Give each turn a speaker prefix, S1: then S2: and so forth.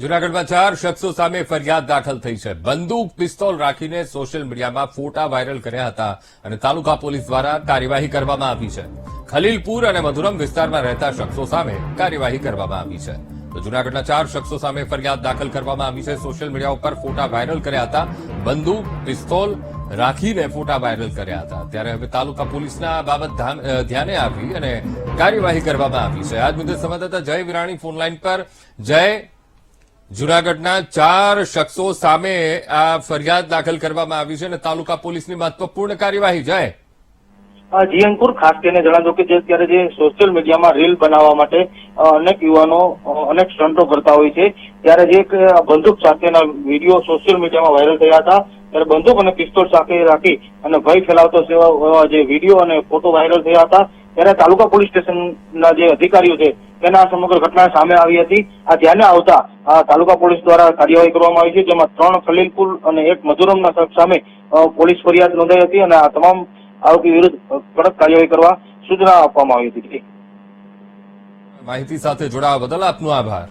S1: જૂનાગઢમાં ચાર શખ્સો સામે ફરિયાદ દાખલ થઈ છે. બંદૂક, પિસ્તોલ રાખીને સોશિયલ મીડિયામાં ફોટા વાયરલ કર્યા હતા અને તાલુકા પોલીસ દ્વારા કાર્યવાહી કરવામાં આવી છે. ખલીલપુર અને મધુરમ વિસ્તારમાં રહેતા શખ્સો સામે કાર્યવાહી કરવામાં આવી છે. તો જૂનાગઢના ચાર શખ્સો સામે ફરિયાદ દાખલ કરવામાં આવી છે. સોશિયલ મીડિયા ઉપર ફોટા વાયરલ કર્યા હતા. બંદૂક, પિસ્તોલ રાખીને ફોટા વાયરલ કર્યા હતા. ત્યારે હવે તાલુકા પોલીસના બાબત ધ્યાન- ધ્યાને આવી અને કાર્યવાહી કરવામાં આવી છે. આજ મુદ્દે સંવાદદાતા જય વિરાણી ફોનલાઈન પર. જય જૂનાગઢના ચાર શખ્સો સામે આ ફરિયાદ દાખલ કરવામાં આવી છે અને તાલુકા પોલીસની મહત્વપૂર્ણ કાર્યવાહી જાય.
S2: જી અંકુર ખાસ કરીને જણાવજો કે જે અત્યારે જે સોશિયલ મીડિયામાં રીલ બનાવવા માટે અનેક યુવાનો અનેક સ્ટન્ટો કરતા હોય છે. ત્યારે જે એક બંદૂક સાથેના વીડિયો સોશિયલ મીડિયામાં વાયરલ થયા હતા, ત્યારે બંદૂક અને પિસ્તોલ સાથે રાખી અને ભય ફેલાવતો એવા જે વીડિયો અને ફોટો વાયરલ થયા હતા ત્યારે તાલુકા પોલીસ સ્ટેશનના જે અધિકારીઓ છે, તેના સમગ્ર ઘટના સામે આવી હતી. આ ધ્યાને આવતા તાલુકા પોલીસ દ્વારા કાર્યવાહી કરવામાં આવી છે, જેમાં ત્રણ ખલીલપુર અને એક મધુરમના શખ્સ સામે પોલીસ ફરિયાદ નોંધાઈ હતી અને આ તમામ આરોપી વિરુદ્ધ કડક કાર્યવાહી કરવા સૂચના આપવામાં આવી હતી.
S1: માહિતી સાથે જોડાવા બદલ આપનો આભાર.